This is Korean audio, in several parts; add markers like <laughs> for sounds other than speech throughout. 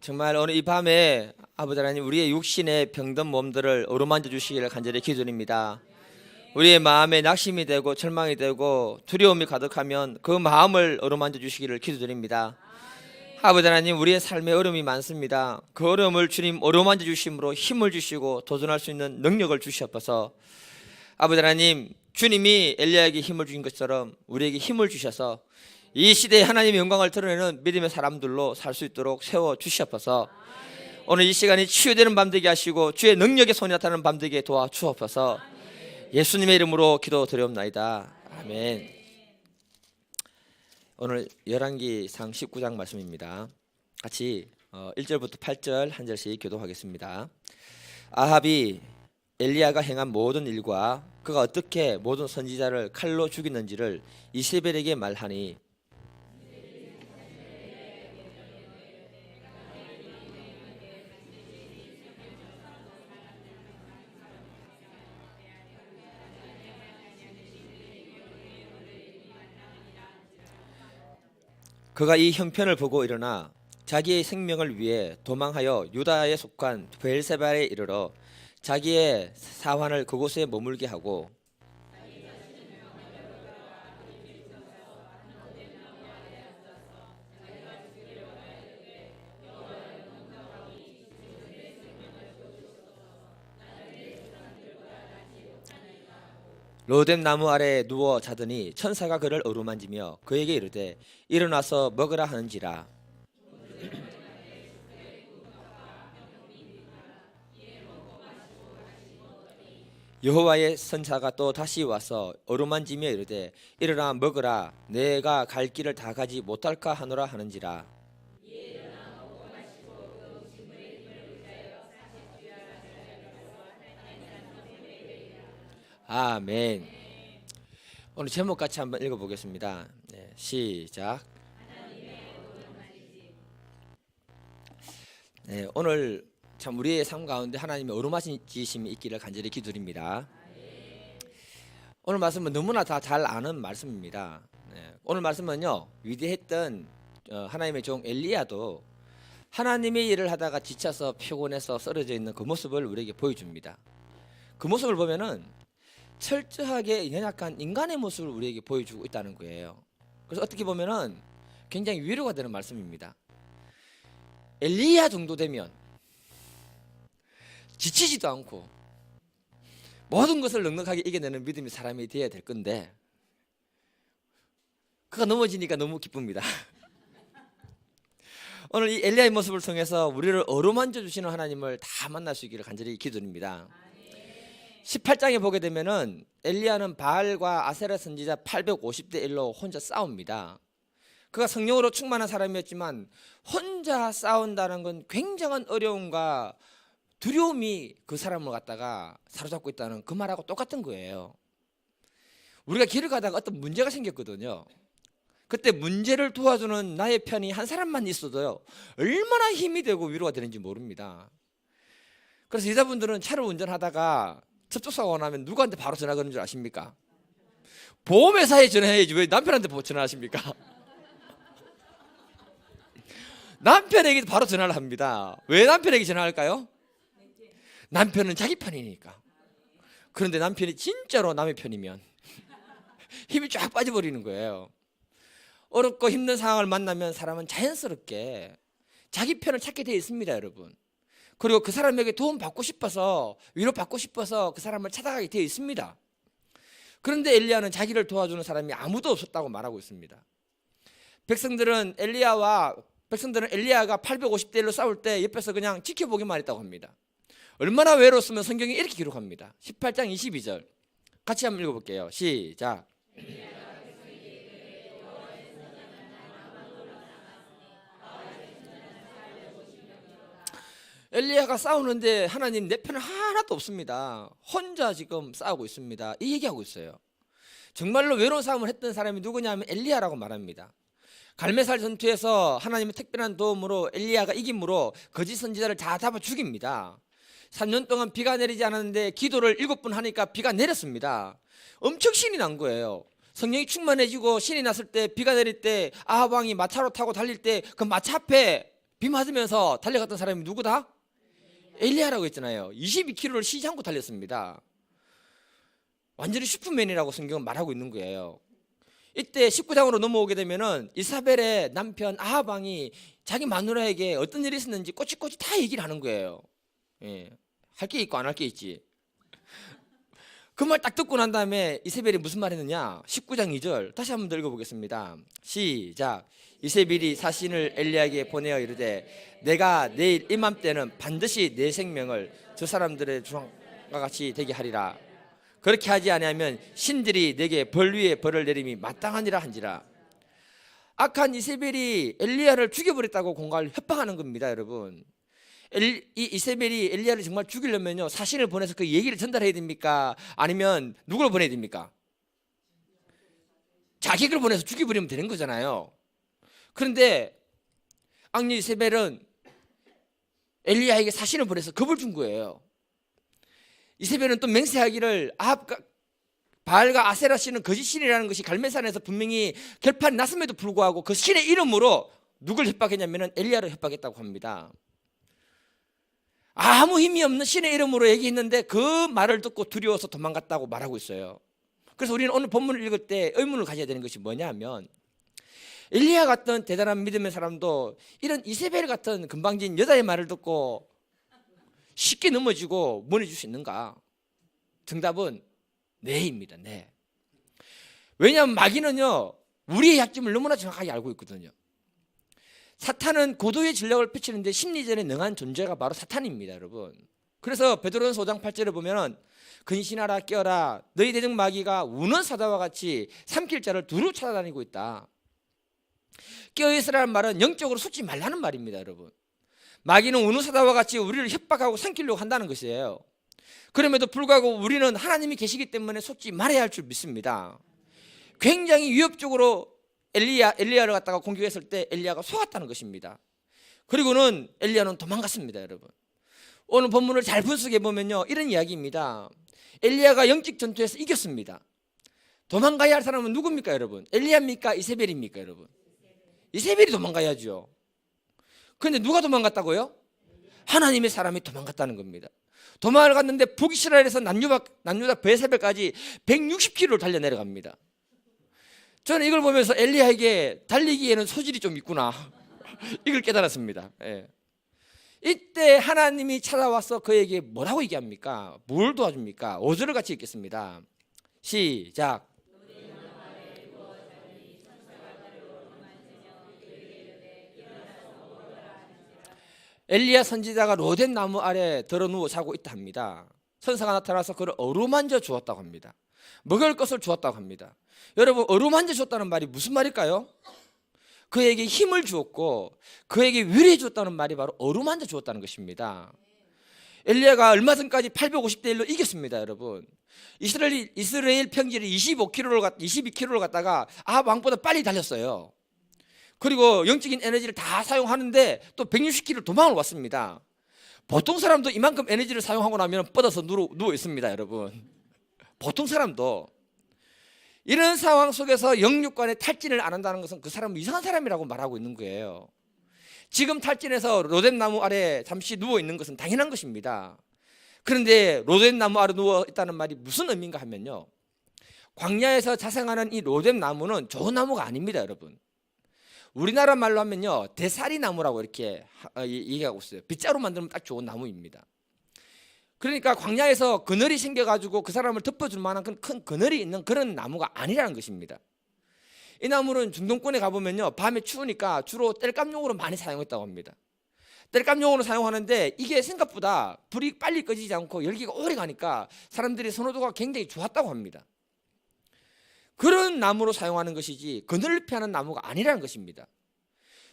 정말 오늘 이 밤에 아버지 하나님 우리의 육신의 병든 몸들을 어루만져 주시기를 간절히 기도드립니다. 우리의 마음에 낙심이 되고 절망이 되고 두려움이 가득하면 그 마음을 어루만져 주시기를 기도드립니다. 아버지 하나님 우리의 삶에 어려움이 많습니다. 그 어려움을 주님 어루만져 주심으로 힘을 주시고 도전할 수 있는 능력을 주시옵소서. 아버지 하나님 주님이 엘리야에게 힘을 주신 것처럼 우리에게 힘을 주셔서 이 시대에 하나님의 영광을 드러내는 믿음의 사람들로 살 수 있도록 세워 주시옵소서. 오늘 이 시간이 치유되는 밤 되게 하시고 주의 능력의 손이 나타나는 밤 되게 도와 주옵소서. 예수님의 이름으로 기도드리옵나이다. 아멘. 오늘 열왕기상 19장 말씀입니다. 같이 어, 1절부터 8절 한 절씩 교도하겠습니다. 아합이 엘리야가 행한 모든 일과 그가 어떻게 모든 선지자를 칼로 죽이는지를 이세벨에게 말하니 그가 이 형편을 보고 일어나 자기의 생명을 위해 도망하여 유다에 속한 베엘세바에 이르러 자기의 사환을 그곳에 머물게 하고 로뎀 나무 아래 누워 자더니 천사가 그를 어루만지며 그에게 이르되 일어나서 먹으라 하는지라. 여호와의 선사가 또 다시 와서 어루만지며 이르되 일어나 먹으라. 내가 갈 길을 다 가지 못할까 하노라 하는지라 아멘. 오늘 제목 같이 한번 읽어보겠습니다. 네, 시작. 네, 오늘 참 우리의 삶 가운데 하나님의 어루마지심이 있기를 간절히 기도드립니다. 오늘 말씀은 너무나 다 잘 아는 말씀입니다. 네, 오늘 말씀은요 위대했던 어, 하나님의 종 엘리야도 하나님의 일을 하다가 지쳐서 피곤해서 쓰러져 있는 그 모습을 우리에게 보여줍니다. 그 모습을 보면은 철저하게 연약한 인간의 모습을 우리에게 보여주고 있다는 거예요. 그래서 어떻게 보면은 굉장히 위로가 되는 말씀입니다. 엘리야 정도 되면 지치지도 않고 모든 것을 넉넉하게 이겨내는 믿음이 사람이 되어야 될 건데 그가 넘어지니까 너무 기쁩니다. <laughs> 오늘 이 엘리야의 모습을 통해서 우리를 어루만져 주시는 하나님을 다 만날 수 있기를 간절히 기도드립니다. 18장에 보게 되면은 엘리야는 바알과 아세라 선지자 850대 1로 혼자 싸웁니다. 그가 성령으로 충만한 사람이었지만 혼자 싸운다는 건 굉장한 어려움과 두려움이 그 사람을 갖다가 사로잡고 있다는 그 말하고 똑같은 거예요. 우리가 길을 가다가 어떤 문제가 생겼거든요. 그때 문제를 도와주는 나의 편이 한 사람만 있어도요. 얼마나 힘이 되고 위로가 되는지 모릅니다. 그래서 여자분들은 차를 운전하다가 접촉사고가 나면 누구한테 바로 전화 거는 줄 아십니까? 보험회사에 전화해야지 왜 남편한테 전화하십니까? <laughs> 남편에게 바로 전화를 합니다. 왜 남편에게 전화할까요? 남편은 자기 편이니까. 그런데 남편이 진짜로 남의 편이면 <laughs> 힘이 쫙 빠져버리는 거예요. 어렵고 힘든 상황을 만나면 사람은 자연스럽게 자기 편을 찾게 되어 있습니다, 여러분. 그리고 그 사람에게 도움 받고 싶어서 위로 받고 싶어서 그 사람을 찾아가게 되어 있습니다. 그런데 엘리야는 자기를 도와주는 사람이 아무도 없었다고 말하고 있습니다. 백성들은 엘리야와 백성들은 엘리야가 850대로 싸울 때 옆에서 그냥 지켜보기만 했다고 합니다. 얼마나 외로웠으면 성경이 이렇게 기록합니다. 18장 22절. 같이 한번 읽어 볼게요. 시작. 엘리야가 싸우는데 하나님 내 편은 하나도 없습니다. 혼자 지금 싸우고 있습니다. 이 얘기하고 있어요. 정말로 외로운 싸움을 했던 사람이 누구냐면 엘리야라고 말합니다. 갈매살 전투에서 하나님의 특별한 도움으로 엘리야가 이김으로 거짓 선지자를 다 잡아 죽입니다. 3년 동안 비가 내리지 않았는데 기도를 일곱 번 하니까 비가 내렸습니다. 엄청 신이 난 거예요. 성령이 충만해지고 신이 났을 때 비가 내릴 때 아합 왕이 마차로 타고 달릴 때 그 마차 앞에 비 맞으면서 달려갔던 사람이 누구다? 엘리야라고 했잖아요. 22km를 쉬지 않고 달렸습니다. 완전히 슈퍼맨이라고 성경은 말하고 있는 거예요. 이때 19장으로 넘어오게 되면은 이사벨의 남편 아하방이 자기 마누라에게 어떤 일이 있었는지 꼬치꼬치 다 얘기를 하는 거예요. 예. 할 게 있고 안 할 게 있지. 그 말 딱 듣고 난 다음에 이세벨이 무슨 말 했느냐? 19장 2절 다시 한번 더 읽어 보겠습니다. 시작. 이세벨이 사신을 엘리야에게 보내어 이르되 내가 내일 이맘때는 반드시 내 생명을 저 사람들의 주왕과 같이 되게 하리라. 그렇게 하지 아니하면 신들이 내게 벌 위에 벌을 내림이 마땅하니라 한지라. 악한 이세벨이 엘리야를 죽여버렸다고 공갈 협박하는 겁니다, 여러분. 엘, 이 이세벨이 엘리야를 정말 죽이려면요 사신을 보내서 그 얘기를 전달해야 됩니까? 아니면 누구를 보내야 됩니까? 자기를 보내서 죽여버리면 되는 거잖아요. 그런데 악녀 이세벨은 엘리야에게 사신을 보내서 겁을 준 거예요. 이세벨은 또 맹세하기를 아합과 바알과 아세라 씨는 거짓 신이라는 것이 갈멜산에서 분명히 결판이 났음에도 불구하고 그 신의 이름으로 누굴 협박했냐면은 엘리야를 협박했다고 합니다. 아무 힘이 없는 신의 이름으로 얘기했는데 그 말을 듣고 두려워서 도망갔다고 말하고 있어요. 그래서 우리는 오늘 본문을 읽을 때 의문을 가져야 되는 것이 뭐냐면 엘리야 같은 대단한 믿음의 사람도 이런 이세벨 같은 금방진 여자의 말을 듣고 쉽게 넘어지고 무너질 수 있는가? 정답은 네입니다. 네. 왜냐하면 마귀는요 우리의 약점을 너무나 정확하게 알고 있거든요. 사탄은 고도의 진력을 펼치는데 심리전에 능한 존재가 바로 사탄입니다, 여러분. 그래서 베드로는 5장 8절에 보면은 근신하라 깨어라 너희 대적 마귀가 우는 사자와 같이 삼킬 자를 두루 찾아다니고 있다. 깨어 있으라는 말은 영적으로 속지 말라는 말입니다, 여러분. 마귀는 우는 사자와 같이 우리를 협박하고 삼키려고 한다는 것이에요. 그럼에도 불구하고 우리는 하나님이 계시기 때문에 속지 말아야 할 줄 믿습니다. 굉장히 위협적으로 엘리야 엘리야를 갖다가 공격했을 때 엘리야가 속았다는 것입니다. 그리고는 엘리야는 도망갔습니다, 여러분. 오늘 본문을 잘 분석해 보면요 이런 이야기입니다. 엘리야가 영적 전투에서 이겼습니다. 도망가야 할 사람은 누굽니까, 여러분? 엘리야입니까, 이세벨입니까, 여러분? 이세벨이 도망가야죠. 그런데 누가 도망갔다고요? 하나님의 사람이 도망갔다는 겁니다. 도망을 갔는데 북이스라엘에서 남유다 베세벨까지 160km를 달려 내려갑니다. 저는 이걸 보면서 엘리야에게 달리기에는 소질이 좀 있구나. <laughs> 이걸 깨달았습니다. 예. 이때 하나님이 찾아와서 그에게 뭐라고 얘기합니까? 뭘 도와줍니까? 5절을 같이 읽겠습니다. 시작. 엘리야 선지자가 로덴 나무 아래 들어 누워 자고 있다 합니다. 선사가 나타나서 그를 어루만져 주었다고 합니다. 먹을 것을 주었다고 합니다. 여러분 어루만져 줬다는 말이 무슨 말일까요? 그에게 힘을 주었고 그에게 위로해 줬다는 말이 바로 어루만져 주었다는 것입니다. 엘리야가 얼마 전까지 850대 1로 이겼습니다, 여러분. 이스라엘 이스라엘 평지를 25km를 22km를 갔다가 아합 왕보다 빨리 달렸어요. 그리고 영적인 에너지를 다 사용하는데 또 160km 도망을 왔습니다. 보통 사람도 이만큼 에너지를 사용하고 나면 뻗어서 누워 있습니다, 여러분. 보통 사람도 이런 상황 속에서 영육간에 탈진을 안 한다는 것은 그 사람은 이상한 사람이라고 말하고 있는 거예요. 지금 탈진해서 로뎀 나무 아래 잠시 누워 있는 것은 당연한 것입니다. 그런데 로뎀 나무 아래 누워 있다는 말이 무슨 의미인가 하면요. 광야에서 자생하는 이 로뎀 나무는 좋은 나무가 아닙니다, 여러분. 우리나라 말로 하면요 대사리 나무라고 이렇게 하- 어, 이- 얘기하고 있어요. 빗자루 만들면 딱 좋은 나무입니다. 그러니까 광야에서 그늘이 생겨가지고 그 사람을 덮어줄 만한 큰, 큰 그늘이 있는 그런 나무가 아니라는 것입니다. 이 나무는 중동권에 가보면요 밤에 추우니까 주로 땔감용으로 많이 사용했다고 합니다. 땔감용으로 사용하는데 이게 생각보다 불이 빨리 꺼지지 않고 열기가 오래 가니까 사람들이 선호도가 굉장히 좋았다고 합니다. 그런 나무로 사용하는 것이지 그늘을 피하는 나무가 아니라는 것입니다.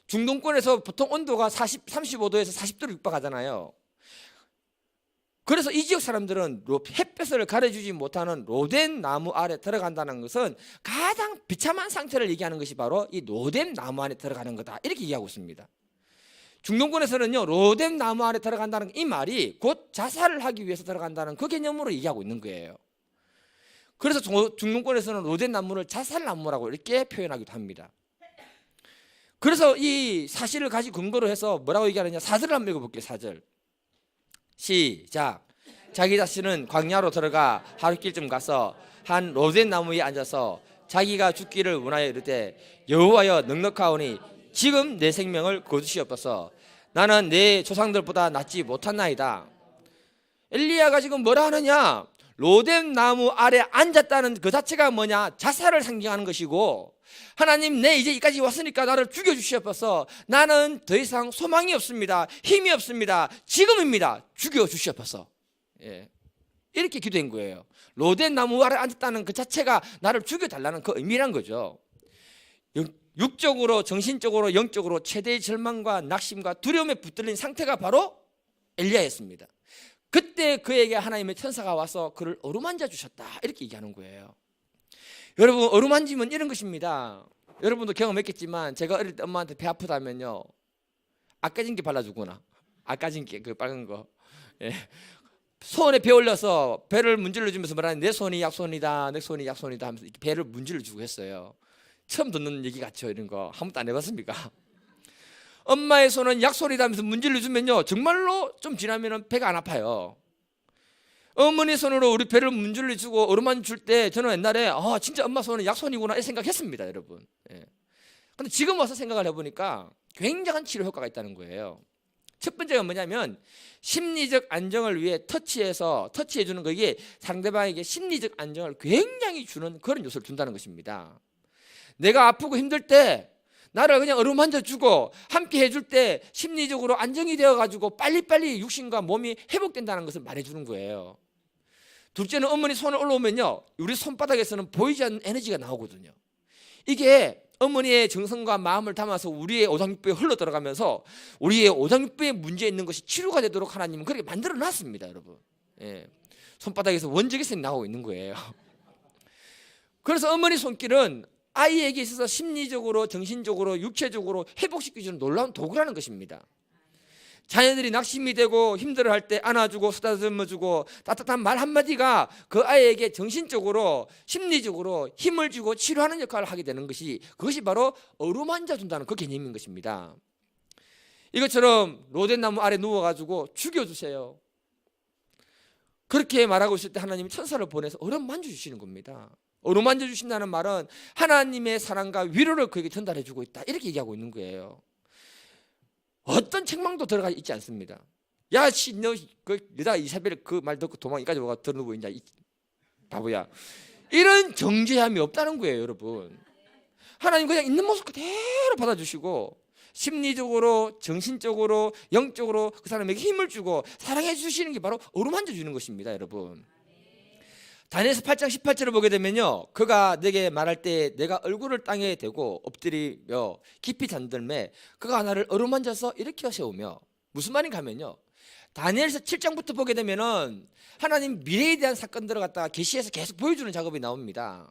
중동권에서 보통 온도가 40, 35도에서 40도를 육박하잖아요. 그래서 이 지역 사람들은 로- 햇볕을 가려주지 못하는 로덴 나무 아래 들어간다는 것은 가장 비참한 상태를 얘기하는 것이 바로 이 로덴 나무 안에 들어가는 거다 이렇게 얘기하고 있습니다. 중동권에서는요 로덴 나무 안에 들어간다는 이 말이 곧 자살을 하기 위해서 들어간다는 그 개념으로 얘기하고 있는 거예요. 그래서 중- 중동권에서는 로덴 나무를 자살 나무라고 이렇게 표현하기도 합니다. 그래서 이 사실을 가지고 근거로 해서 뭐라고 얘기하느냐 사절을 한번 읽어볼게요 사절 시작. 자기 자신은 광야로 들어가 하루길쯤 가서 한 로젠 나무 위에 앉아서 자기가 죽기를 원하여 이르되 여호와여 넉넉하오니 지금 내 생명을 거두시옵소서. 나는 내 조상들보다 낫지 못한 나이다. 엘리야가 지금 뭐라 하느냐 로뎀 나무 아래 앉았다는 그 자체가 뭐냐? 자살을 상징하는 것이고 하나님 내 이제 여기까지 왔으니까 나를 죽여 주시옵소서. 나는 더 이상 소망이 없습니다. 힘이 없습니다. 지금입니다. 죽여 주시옵소서. 예. 이렇게 기도한 거예요. 로뎀 나무 아래 앉았다는 그 자체가 나를 죽여 달라는 그 의미란 거죠. 육- 육적으로 정신적으로 영적으로 최대의 절망과 낙심과 두려움에 붙들린 상태가 바로 엘리야였습니다 그때 그에게 하나님의 천사가 와서 그를 어루만져 주셨다. 이렇게 얘기하는 거예요. 여러분 어루만지면 이런 것입니다. 여러분도 경험했겠지만 제가 어릴 때 엄마한테 배 아프다면요. 아까진 게 발라주구나 아까진 게 그 빨간 거. 예. 손에 배 올려서 배를 문질러 주면서 말하는 내 손이 약손이다 내 손이 약손이다 하면서 배를 문질러 주고 했어요. 처음 듣는 얘기 같죠 이런 거. 한 번도 안 해봤습니까? 엄마의 손은 약손이다 하면서 문질러 주면요. 정말로 좀 지나면은 배가 안 아파요. 어머니 손으로 우리 배를 문질러 주고 어루만 줄 때 저는 옛날에 아 진짜 엄마 손은 약손이구나 이 생각했습니다 여러분. 예. 근데 지금 와서 생각을 해보니까 굉장한 치료 효과가 있다는 거예요. 첫 번째가 뭐냐면 심리적 안정을 위해 터치해서 터치해 주는 거기에 상대방에게 심리적 안정을 굉장히 주는 그런 요소를 준다는 것입니다. 내가 아프고 힘들 때 나를 그냥 어루만져 주고 함께 해줄 때 심리적으로 안정이 되어 가지고 빨리빨리 육신과 몸이 회복된다는 것을 말해 주는 거예요. 둘째는 어머니 손을 올라오면요. 우리 손바닥에서는 보이지 않는 에너지가 나오거든요. 이게 어머니의 정성과 마음을 담아서 우리의 오장육부에 흘러 들어가면서 우리의 오장육부에 문제 있는 것이 치료가 되도록 하나님은 그렇게 만들어 놨습니다, 여러분. 예. 손바닥에서 원적외선이 나오고 있는 거예요. <laughs> 그래서 어머니 손길은 아이에게 있어서 심리적으로, 정신적으로, 육체적으로 회복시켜주는 놀라운 도구라는 것입니다. 자녀들이 낙심이 되고 힘들어할 때 안아주고 쓰다듬어주고 따뜻한 말 한마디가 그 아이에게 정신적으로, 심리적으로 힘을 주고 치료하는 역할을 하게 되는 것이 그것이 바로 어루만져 준다는 그 개념인 것입니다. 이것처럼 로덴나무 아래 누워가지고 죽여주세요. 그렇게 말하고 있을 때 하나님이 천사를 보내서 어루만져 주시는 겁니다. 어루만져 주신다는 말은 하나님의 사랑과 위로를 그에게 전달해 주고 있다. 이렇게 얘기하고 있는 거예요. 어떤 책망도 들어가 있지 않습니다. 야, 씨, 너, 그, 여자 이사벨 그 말 듣고 도망 이까지 와가 들어누고 있냐, 이 바보야. 이런 정죄함이 없다는 거예요, 여러분. 하나님 그냥 있는 모습 그대로 받아주시고, 심리적으로, 정신적으로, 영적으로 그 사람에게 힘을 주고 사랑해 주시는 게 바로 어루만져 주는 것입니다, 여러분. 다니엘서 8장 18절을 보게 되면요. 그가 내게 말할 때 내가 얼굴을 땅에 대고 엎드리며 깊이 잠들매 그가 나를 어루만져서 일으켜 세우며 무슨 말인가 하면요. 다니엘서 7장부터 보게 되면은 하나님 미래에 대한 사건들을 갖다가 계시해서 계속 보여주는 작업이 나옵니다.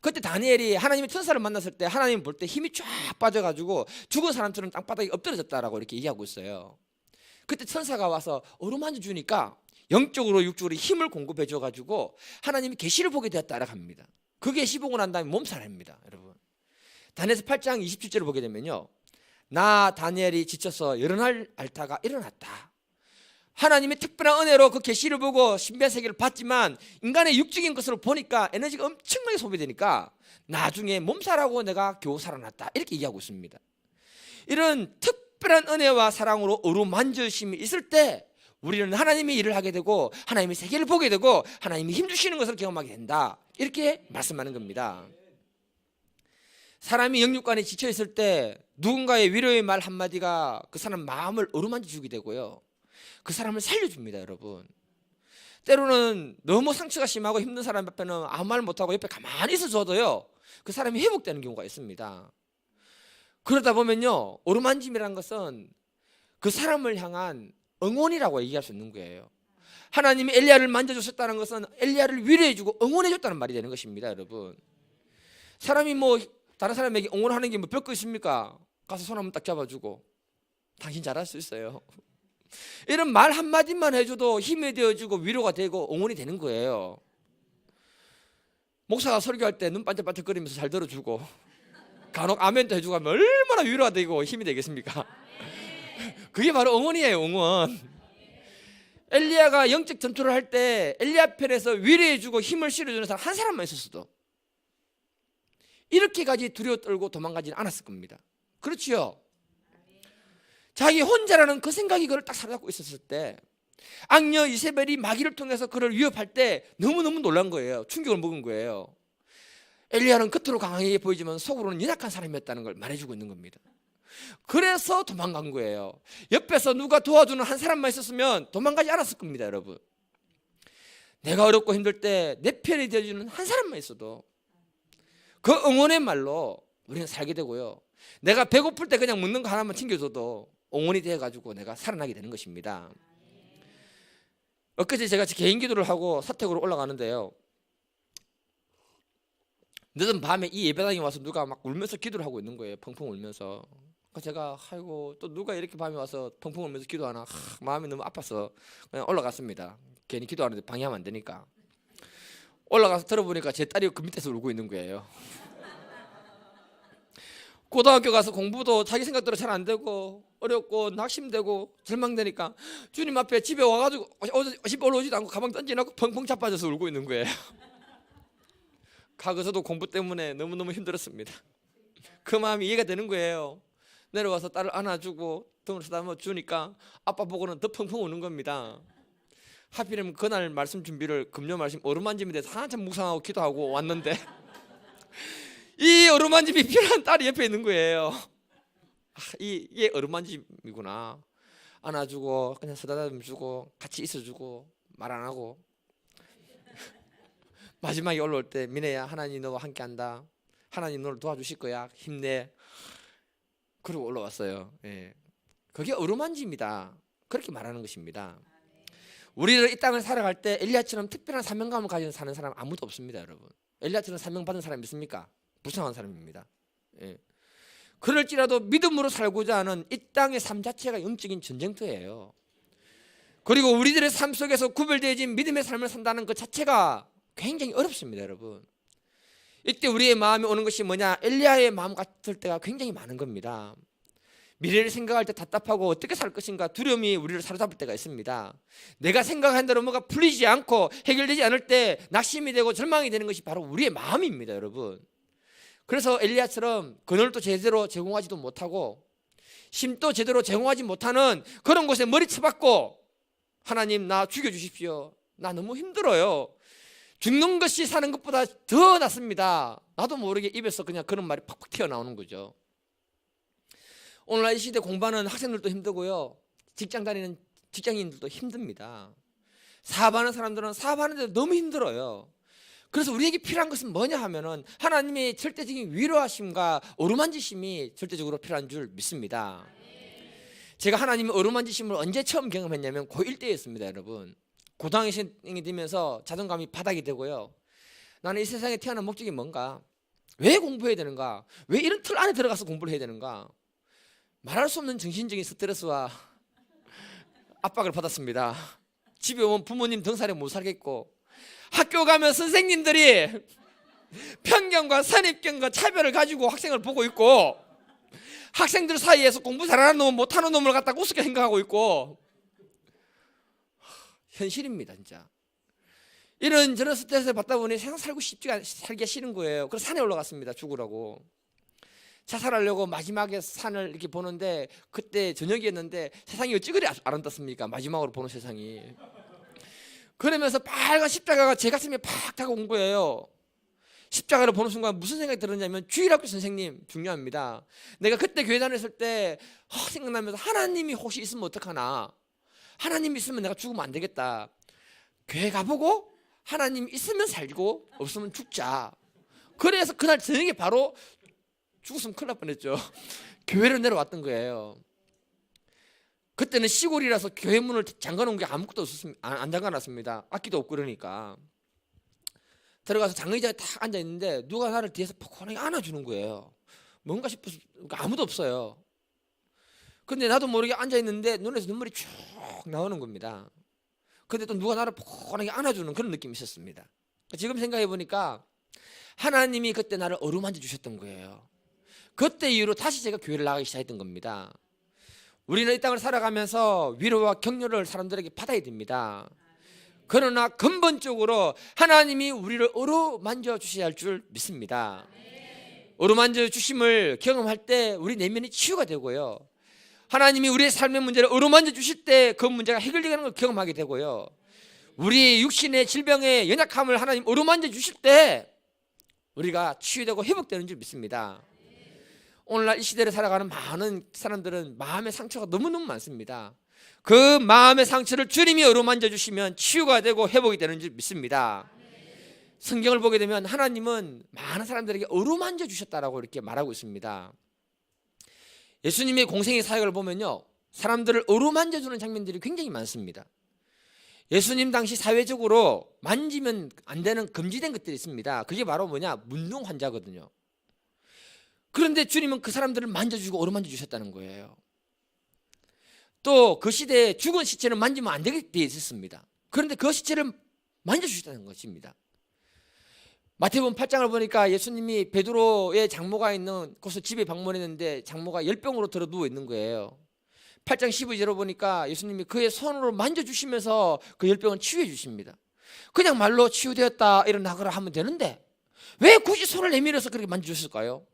그때 다니엘이 하나님의 천사를 만났을 때 하나님 볼 때 힘이 쫙 빠져가지고 죽은 사람처럼 땅바닥에 엎드려졌다라고 이렇게 얘기하고 있어요. 그때 천사가 와서 어루만져 주니까 영적으로 육적으로 힘을 공급해 줘 가지고 하나님이 계시를 보게 되었다라고 합니다. 그 계시 보고 난 다음에 몸살입니다, 여러분. 다니엘서 8장 27절을 보게 되면요. 나 다니엘이 지쳐서 여러 날 앓다가 일어났다. 하나님의 특별한 은혜로 그 계시를 보고 신비한 세계를 봤지만 인간의 육적인 것으로 보니까 에너지가 엄청나게 소비되니까 나중에 몸살하고 내가 겨우 살아났다. 이렇게 얘기하고 있습니다. 이런 특별한 은혜와 사랑으로 어루만져심이 있을 때 우리는 하나님의 일을 하게 되고 하나님의 세계를 보게 되고 하나님이 힘 주시는 것을 경험하게 된다. 이렇게 말씀하는 겁니다. 사람이 영육간에 지쳐 있을 때 누군가의 위로의 말 한마디가 그 사람 마음을 어루만져 주게 되고요. 그 사람을 살려줍니다, 여러분. 때로는 너무 상처가 심하고 힘든 사람 옆에는 아무 말 못하고 옆에 가만히 있어줘도요. 그 사람이 회복되는 경우가 있습니다. 그러다 보면요. 어루만짐이라는 것은 그 사람을 향한 응원이라고 얘기할 수 있는 거예요. 하나님이 엘리야를 만져주셨다는 것은 엘리야를 위로해주고 응원해줬다는 말이 되는 것입니다, 여러분. 사람이 뭐 다른 사람에게 응원하는 게 뭐 별거 있습니까? 가서 손 한번 딱 잡아주고 당신 잘할 수 있어요. <laughs> 이런 말 한마디만 해줘도 힘이 되어주고 위로가 되고 응원이 되는 거예요. 목사가 설교할 때 눈 반짝반짝거리면서 잘 들어주고 간혹 아멘도 해주고 하면 얼마나 위로가 되고 힘이 되겠습니까? 그게 바로 응원이에요, 응원. 엘리야가 영적 전투를 할 때 엘리야 편에서 위로해 주고 힘을 실어 주는 사람 한 사람만 있었어도 이렇게까지 두려워 떨고 도망가지는 않았을 겁니다. 그렇지요? 자기 혼자라는 그 생각이 그를 딱 사로잡고 있었을 때 악녀 이세벨이 마귀를 통해서 그를 위협할 때 너무너무 놀란 거예요. 충격을 먹은 거예요. 엘리야는 겉으로 강하게 보이지만 속으로는 연약한 사람이었다는 걸 말해주고 있는 겁니다. 그래서 도망간 거예요. 옆에서 누가 도와주는 한 사람만 있었으면 도망가지 않았을 겁니다, 여러분. 내가 어렵고 힘들 때 내 편이 되어주는 한 사람만 있어도 그 응원의 말로 우리는 살게 되고요. 내가 배고플 때 그냥 먹는 거 하나만 챙겨줘도 응원이 되어가지고 내가 살아나게 되는 것입니다. 엊그제 제가 개인 기도를 하고 사택으로 올라가는데요. 늦은 밤에 이 예배당에 와서 누가 막 울면서 기도를 하고 있는 거예요. 펑펑 울면서. 그래서 제가 아이고 또 누가 이렇게 밤에 와서 펑펑 울면서 기도하나 하, 마음이 너무 아파서 그냥 올라갔습니다. 괜히 기도하는데 방해하면 안 되니까. 올라가서 들어보니까 제 딸이 그 밑에서 울고 있는 거예요. <laughs> 고등학교 가서 공부도 자기 생각대로 잘 안 되고 어렵고 낙심되고 절망되니까 주님 앞에 집에 와가지고 어제 집에 올라오지도 않고 가방 던져놓고 펑펑 자빠져서 울고 있는 거예요. <laughs> 가서도 공부 때문에 너무너무 힘들었습니다. <laughs> 그 마음이 이해가 되는 거예요. 내려와서 딸을 안아주고 등을 쓰다듬어 주니까 아빠 보고는 더 펑펑 우는 겁니다. 하필이면 그날 말씀 준비를 금요 말씀 어루만짐에 대해서 한참 묵상하고 기도하고 왔는데 <laughs> 이 어루만짐이 필요한 딸이 옆에 있는 거예요. 아, 이, 이게 어루만짐이구나. 안아주고 그냥 쓰다듬 주고 같이 있어주고 말 안 하고 <laughs> 마지막에 올라올 때 미네야 하나님 너와 함께한다. 하나님 너를 도와주실 거야. 힘내. 그리고 올라왔어요. 예. 그게 어루만짐이다. 그렇게 말하는 것입니다. 우리를 이 땅을 살아갈 때 엘리야처럼 특별한 사명감을 가지고 사는 사람 아무도 없습니다, 여러분. 엘리야처럼 사명 받은 사람 있습니까? 불쌍한 사람입니다. 예. 그럴지라도 믿음으로 살고자 하는 이 땅의 삶 자체가 영적인 전쟁터예요. 그리고 우리들의 삶 속에서 구별되어진 믿음의 삶을 산다는 것 자체가 굉장히 어렵습니다, 여러분. 이때 우리의 마음이 오는 것이 뭐냐? 엘리야의 마음 같을 때가 굉장히 많은 겁니다. 미래를 생각할 때 답답하고 어떻게 살 것인가 두려움이 우리를 사로잡을 때가 있습니다. 내가 생각한 대로 뭐가 풀리지 않고 해결되지 않을 때 낙심이 되고 절망이 되는 것이 바로 우리의 마음입니다, 여러분. 그래서 엘리야처럼 그늘도 제대로 제공하지도 못하고 힘도 제대로 제공하지 못하는 그런 곳에 머리 쳐박고 하나님 나 죽여 주십시오. 나 너무 힘들어요. 죽는 것이 사는 것보다 더 낫습니다. 나도 모르게 입에서 그냥 그런 말이 팍팍 튀어나오는 거죠. 오늘날 이 시대 공부하는 학생들도 힘들고요. 직장 다니는 직장인들도 힘듭니다. 사업하는 사람들은 사업하는데 너무 힘들어요. 그래서 우리에게 필요한 것은 뭐냐 하면은 하나님의 절대적인 위로하심과 어루만지심이 절대적으로 필요한 줄 믿습니다. 제가 하나님의 어루만지심을 언제 처음 경험했냐면 고1 때였습니다, 여러분. 고등학생이 되면서 자존감이 바닥이 되고요. 나는 이 세상에 태어난 목적이 뭔가? 왜 공부해야 되는가? 왜 이런 틀 안에 들어가서 공부를 해야 되는가? 말할 수 없는 정신적인 스트레스와 <laughs> 압박을 받았습니다. 집에 오면 부모님 등살에 못 살겠고 학교 가면 선생님들이 <laughs> 편견과 선입견과 차별을 가지고 학생을 보고 있고 학생들 사이에서 공부 잘하는 놈 못하는 놈을 갖다가 우습게 생각하고 있고 현실입니다 진짜 이런 저런 스트레스를 받다 보니 세상 살고 싶지가 살기가 싫은 거예요 그래서 산에 올라갔습니다 죽으라고 자살하려고 마지막에 산을 이렇게 보는데 그때 저녁이었는데 세상이 어찌 그리 아름답습니까 마지막으로 보는 세상이 그러면서 빨간 십자가가 제 가슴에 팍 다가온 거예요. 십자가를 보는 순간 무슨 생각이 들었냐면 주일학교 선생님 중요합니다. 내가 그때 교회 다녔을 때 어, 생각나면서 하나님이 혹시 있으면 어떡하나. 하나님 있으면 내가 죽으면 안 되겠다. 교회 가보고 하나님 있으면 살고 없으면 죽자. 그래서 그날 저녁에 바로 죽었으면 큰일 날 뻔했죠. <laughs> 교회를 내려왔던 거예요. 그때는 시골이라서 교회 문을 잠가놓은 게 아무것도 없었습니다. 안 잠가놨습니다. 악기도 없고 그러니까 들어가서 장의자에 딱 앉아 있는데 누가 나를 뒤에서 포근하게 안아주는 거예요. 뭔가 싶어서 그러니까 아무도 없어요. 근데 나도 모르게 앉아 있는데 눈에서 눈물이 쭉 나오는 겁니다. 근데 또 누가 나를 포근하게 안아주는 그런 느낌이 있었습니다. 지금 생각해 보니까 하나님이 그때 나를 어루만져 주셨던 거예요. 그때 이후로 다시 제가 교회를 나가기 시작했던 겁니다. 우리는 이 땅을 살아가면서 위로와 격려를 사람들에게 받아야 됩니다. 그러나 근본적으로 하나님이 우리를 어루만져 주셔야 할 줄 믿습니다. 어루만져 주심을 경험할 때 우리 내면이 치유가 되고요. 하나님이 우리의 삶의 문제를 어루만져 주실 때 그 문제가 해결되는 걸 경험하게 되고요. 우리 육신의 질병의 연약함을 하나님 어루만져 주실 때 우리가 치유되고 회복되는 줄 믿습니다. 오늘날 이 시대를 살아가는 많은 사람들은 마음의 상처가 너무너무 많습니다. 그 마음의 상처를 주님이 어루만져 주시면 치유가 되고 회복이 되는 줄 믿습니다. 성경을 보게 되면 하나님은 많은 사람들에게 어루만져 주셨다라고 이렇게 말하고 있습니다. 예수님의 공생의 사역을 보면요. 사람들을 어루만져 주는 장면들이 굉장히 많습니다. 예수님 당시 사회적으로 만지면 안 되는 금지된 것들이 있습니다. 그게 바로 뭐냐? 문둥 환자거든요. 그런데 주님은 그 사람들을 만져주고 어루만져 주셨다는 거예요. 또 그 시대에 죽은 시체는 만지면 안 되게 되어 있었습니다. 그런데 그 시체를 만져주셨다는 것입니다. 마태복음 8장을 보니까 예수님이 베드로의 장모가 있는 곳을 집에 방문했는데 장모가 열병으로 들어 누워 있는 거예요. 8장 15절을 보니까 예수님이 그의 손으로 만져주시면서 그 열병을 치유해 주십니다. 그냥 말로 치유되었다 일어나거라 하면 되는데 왜 굳이 손을 내밀어서 그렇게 만져주셨을까요?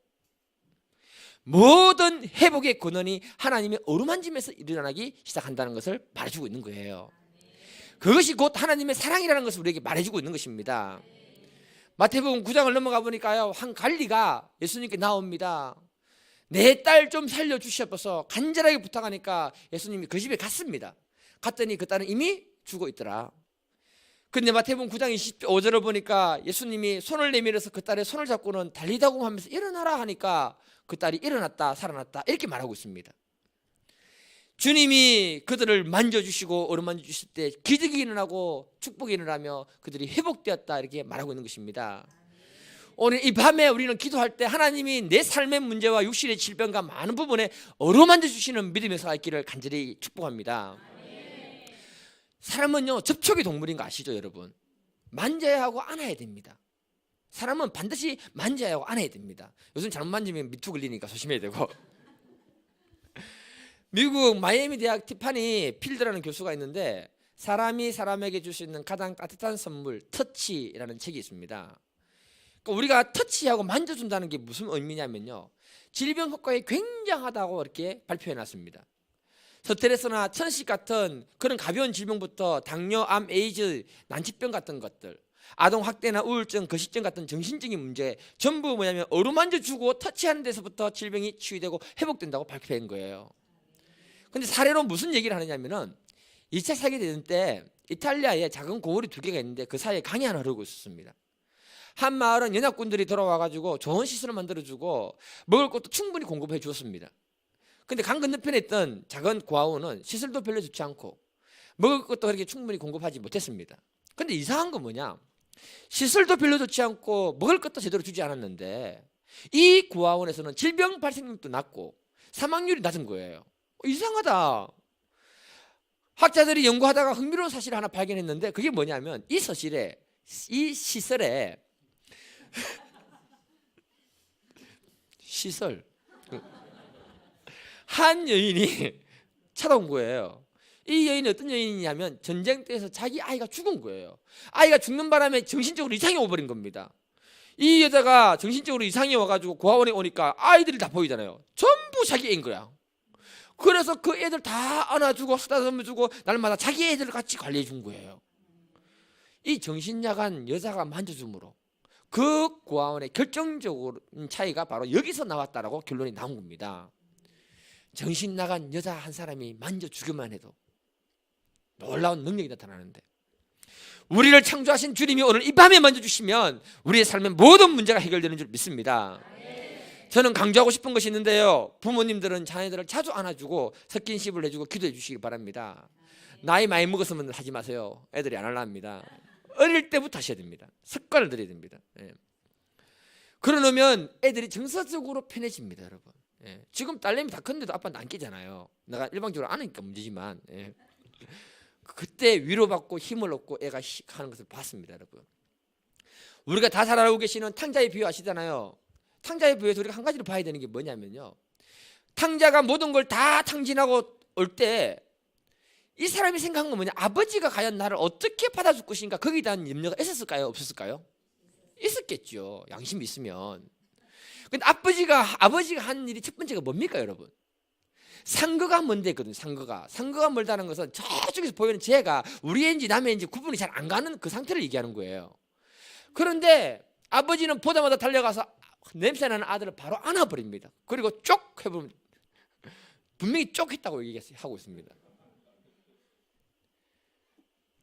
모든 회복의 근원이 하나님의 어루만짐에서 일어나기 시작한다는 것을 말해주고 있는 거예요. 그것이 곧 하나님의 사랑이라는 것을 우리에게 말해주고 있는 것입니다. 마태복음 9장을 넘어가 보니까요 한 관리가 예수님께 나옵니다. 내 딸 좀 살려 주시옵소서 간절하게 부탁하니까 예수님이 그 집에 갔습니다. 갔더니 그 딸은 이미 죽어 있더라. 근데 마태복음 9장 25절을 보니까 예수님이 손을 내밀어서 그 딸의 손을 잡고는 달리다고 하면서 일어나라 하니까 그 딸이 일어났다 살아났다 이렇게 말하고 있습니다. 주님이 그들을 만져주시고 어루만져 주실 때 기적이 일어나고 축복이 일어나며 그들이 회복되었다 이렇게 말하고 있는 것입니다. 오늘 이 밤에 우리는 기도할 때 하나님이 내 삶의 문제와 육신의 질병과 많은 부분에 어루만져 주시는 믿음의 살기를 간절히 축복합니다. 사람은요 접촉의 동물인 거 아시죠 여러분? 만져야 하고 안아야 됩니다. 사람은 반드시 만져야 하고 안아야 됩니다. 요즘 잘못 만지면 미투 걸리니까 조심해야 되고. 미국 마이애미 대학 티파니 필드라는 교수가 있는데 사람이 사람에게 줄 수 있는 가장 따뜻한 선물 터치라는 책이 있습니다. 그러니까 우리가 터치하고 만져준다는 게 무슨 의미냐면요. 질병 효과에 굉장하다고 이렇게 발표해 놨습니다. 스트레스나 천식 같은 그런 가벼운 질병부터 당뇨, 암, 에이즈, 난치병 같은 것들 아동 학대나 우울증, 거식증 같은 정신적인 문제 전부 뭐냐면 어루만져 주고 터치하는 데서부터 질병이 치유되고 회복된다고 발표한 거예요. 근데 사례로 무슨 얘기를 하느냐면은 2차 세계대전 때 이탈리아에 작은 고을이 두 개가 있는데 그 사이에 강이 하나 흐르고 있었습니다. 한 마을은 연합군들이 돌아와가지고 좋은 시설을 만들어주고 먹을 것도 충분히 공급해 주었습니다. 근데 강 건너편에 있던 작은 고아원은 시설도 별로 좋지 않고 먹을 것도 그렇게 충분히 공급하지 못했습니다. 근데 이상한 건 뭐냐? 시설도 별로 좋지 않고 먹을 것도 제대로 주지 않았는데 이 고아원에서는 질병 발생률도 낮고 사망률이 낮은 거예요. 이상하다. 학자들이 연구하다가 흥미로운 사실을 하나 발견했는데 그게 뭐냐면 이 서실에 이 시설에 <laughs> 시설 한 여인이 찾아온 거예요. 이 여인이 어떤 여인이냐면 전쟁 때에서 자기 아이가 죽은 거예요. 아이가 죽는 바람에 정신적으로 이상이 오버린 겁니다. 이 여자가 정신적으로 이상이 와가지고 고아원에 오니까 아이들이 다 보이잖아요. 전부 자기 애인 거야. 그래서 그 애들 다 안아주고 쓰다듬어주고 날마다 자기 애들을 같이 관리해 준 거예요. 이 정신약한 여자가 만져줌으로 그 고아원의 결정적인 차이가 바로 여기서 나왔다라고 결론이 나온 겁니다. 정신 나간 여자 한 사람이 만져주기만 해도 놀라운 능력이 나타나는데 우리를 창조하신 주님이 오늘 이 밤에 만져주시면 우리의 삶의 모든 문제가 해결되는 줄 믿습니다. 저는 강조하고 싶은 것이 있는데요. 부모님들은 자녀들을 자주 안아주고 스킨십을 해주고 기도해 주시기 바랍니다. 나이 많이 먹었으면 하지 마세요. 애들이 안 할랍니다. 어릴 때부터 하셔야 됩니다. 습관을 들여야 됩니다. 예. 그러려면 애들이 정서적으로 편해집니다, 여러분. 예. 지금 딸내미 다 컸는데도 아빠는 안 끼잖아요. 내가 일방적으로 안으니까 문제지만 예. 그때 위로받고 힘을 얻고 애가 하는 것을 봤습니다, 여러분. 우리가 다잘 알고 계시는 탕자의 비유 아시잖아요. 탕자의 부에서 우리가 한 가지를 봐야 되는 게 뭐냐면요. 탕자가 모든 걸 다 탕진하고 올 때 이 사람이 생각한 건 뭐냐? 아버지가 과연 나를 어떻게 받아줄 것인가? 거기에 대한 염려가 있었을까요? 없었을까요? 있었겠죠. 양심이 있으면. 근데 아버지가 아버지가 한 일이 첫 번째가 뭡니까, 여러분? 상거가 뭔데 있거든요. 상거가 상거가 멀다는 것은 저쪽에서 보이는 죄가 우리 애인지 남의 애인지 구분이 잘 안 가는 그 상태를 얘기하는 거예요. 그런데 아버지는 보자마자 달려가서 냄새나는 아들을 바로 안아버립니다. 그리고 쪽 해보면 분명히 쪽 했다고 얘기하고 있습니다.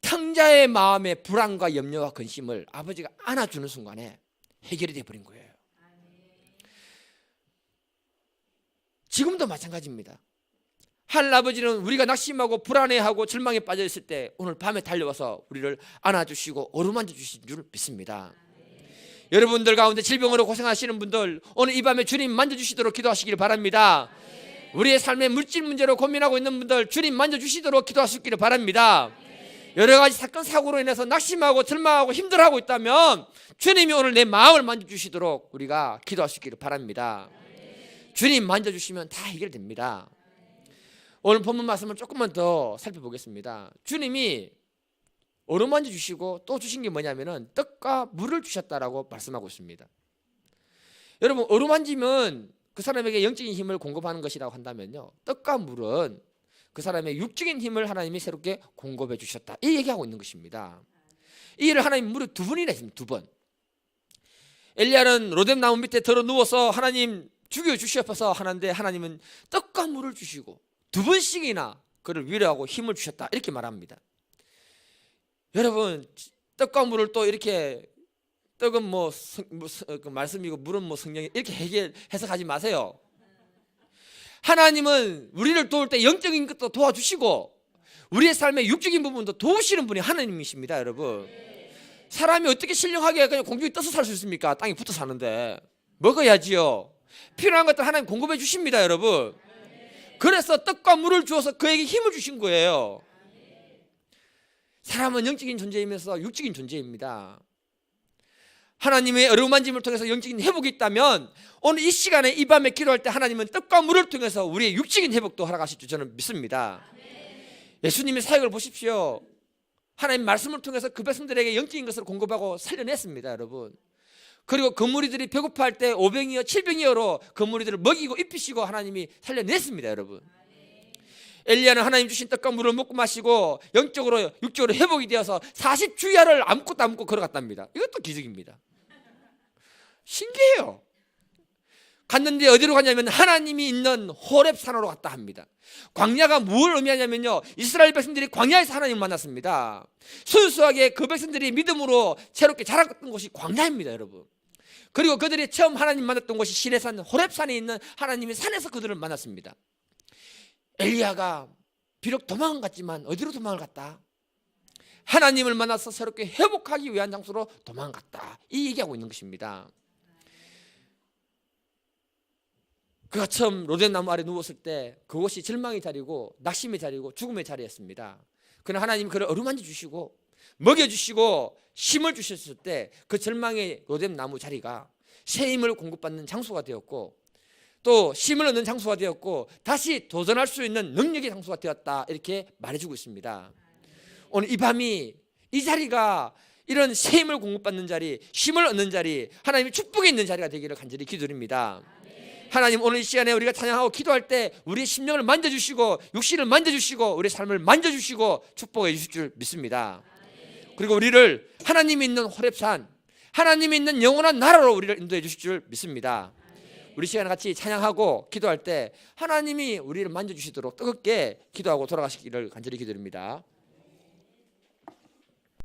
탕자의 마음의 불안과 염려와 근심을 아버지가 안아주는 순간에 해결이 돼버린 거예요. 지금도 마찬가지입니다. 할 아버지는 우리가 낙심하고 불안해하고 절망에 빠져 있을 때 오늘 밤에 달려와서 우리를 안아주시고 어루만져 주신 줄 믿습니다. 여러분들 가운데 질병으로 고생하시는 분들 오늘 이 밤에 주님 만져주시도록 기도하시길 바랍니다. 우리의 삶의 물질 문제로 고민하고 있는 분들 주님 만져주시도록 기도하시기를 바랍니다. 여러 가지 사건 사고로 인해서 낙심하고 절망하고 힘들어하고 있다면 주님이 오늘 내 마음을 만져주시도록 우리가 기도하시기를 바랍니다. 주님 만져주시면 다 해결됩니다. 오늘 본문 말씀을 조금만 더 살펴보겠습니다. 주님이 어루만져 주시고 또 주신 게 뭐냐면은 떡과 물을 주셨다라고 말씀하고 있습니다. 여러분 어루만지면 그 사람에게 영적인 힘을 공급하는 것이라고 한다면요. 떡과 물은 그 사람의 육적인 힘을 하나님이 새롭게 공급해 주셨다. 이 얘기하고 있는 것입니다. 이 일을 하나님 무려 두 번이나 했습니다. 두 번. 엘리야는 로뎀 나무 밑에 들어 누워서 하나님 죽여 주시옵소서 하는데 하나님은 떡과 물을 주시고 두 번씩이나 그를 위로하고 힘을 주셨다 이렇게 말합니다. 여러분 떡과 물을 또 이렇게 떡은 뭐, 성, 뭐 성, 그 말씀이고 물은 뭐 성령 이렇게 해결 해석하지 마세요. 하나님은 우리를 도울 때 영적인 것도 도와주시고 우리의 삶의 육적인 부분도 도우시는 분이 하나님이십니다, 여러분. 사람이 어떻게 신령하게 그냥 공중에 떠서 살 수 있습니까? 땅에 붙어 사는데 먹어야지요. 필요한 것들 하나님 공급해 주십니다, 여러분. 그래서 떡과 물을 주어서 그에게 힘을 주신 거예요. 사람은 영적인 존재이면서 육적인 존재입니다. 하나님의 어루만짐을 통해서 영적인 회복이 있다면 오늘 이 시간에 이 밤에 기도할 때 하나님은 떡과 물을 통해서 우리의 육적인 회복도 허락하실 줄 저는 믿습니다. 예수님의 사역을 보십시오. 하나님 말씀을 통해서 그 백성들에게 영적인 것을 공급하고 살려냈습니다, 여러분. 그리고 그 무리들이 배고파할 때 오병이어 칠병이어로 그 무리들을 먹이고 입히시고 하나님이 살려냈습니다, 여러분. 엘리야는 하나님 주신 떡과 물을 먹고 마시고 영적으로 육적으로 회복이 되어서 40주야를 아무것도 안 먹고 걸어갔답니다. 이것도 기적입니다. 신기해요. 갔는데 어디로 갔냐면 하나님이 있는 호렙 산으로 갔다 합니다. 광야가 뭘 의미하냐면요. 이스라엘 백성들이 광야에서 하나님을 만났습니다. 순수하게 그 백성들이 믿음으로 새롭게 자랐던 곳이 광야입니다, 여러분. 그리고 그들이 처음 하나님 만났던 곳이 시내산 호렙산에 있는 하나님의 산에서 그들을 만났습니다. 엘리야가 비록 도망을 갔지만 어디로 도망을 갔다? 하나님을 만나서 새롭게 회복하기 위한 장소로 도망갔다. 이 얘기하고 있는 것입니다. 그가 처음 로덴나무 아래 누웠을 때 그곳이 절망의 자리고 낙심의 자리고 죽음의 자리였습니다. 그러나 하나님 그를 어루만져 주시고 먹여 주시고 힘을 주셨을 때 그 절망의 로뎀나무 자리가 새 힘을 공급받는 장소가 되었고 또 힘을 얻는 장소가 되었고 다시 도전할 수 있는 능력의 장소가 되었다 이렇게 말해주고 있습니다. 오늘 이 밤이 이 자리가 이런 새 힘을 공급받는 자리, 힘을 얻는 자리, 하나님의 축복이 있는 자리가 되기를 간절히 기도드립니다. 하나님 오늘 이 시간에 우리가 찬양하고 기도할 때 우리의 심령을 만져주시고 육신을 만져주시고 우리의 삶을 만져주시고 축복해 주실 줄 믿습니다. 그리고 우리를 하나님이 있는 호렙산, 하나님이 있는 영원한 나라로 우리를 인도해 주실 줄 믿습니다. 우리 시간에 같이 찬양하고 기도할 때 하나님이 우리를 만져주시도록 뜨겁게 기도하고 돌아가시기를 간절히 기도드립니다.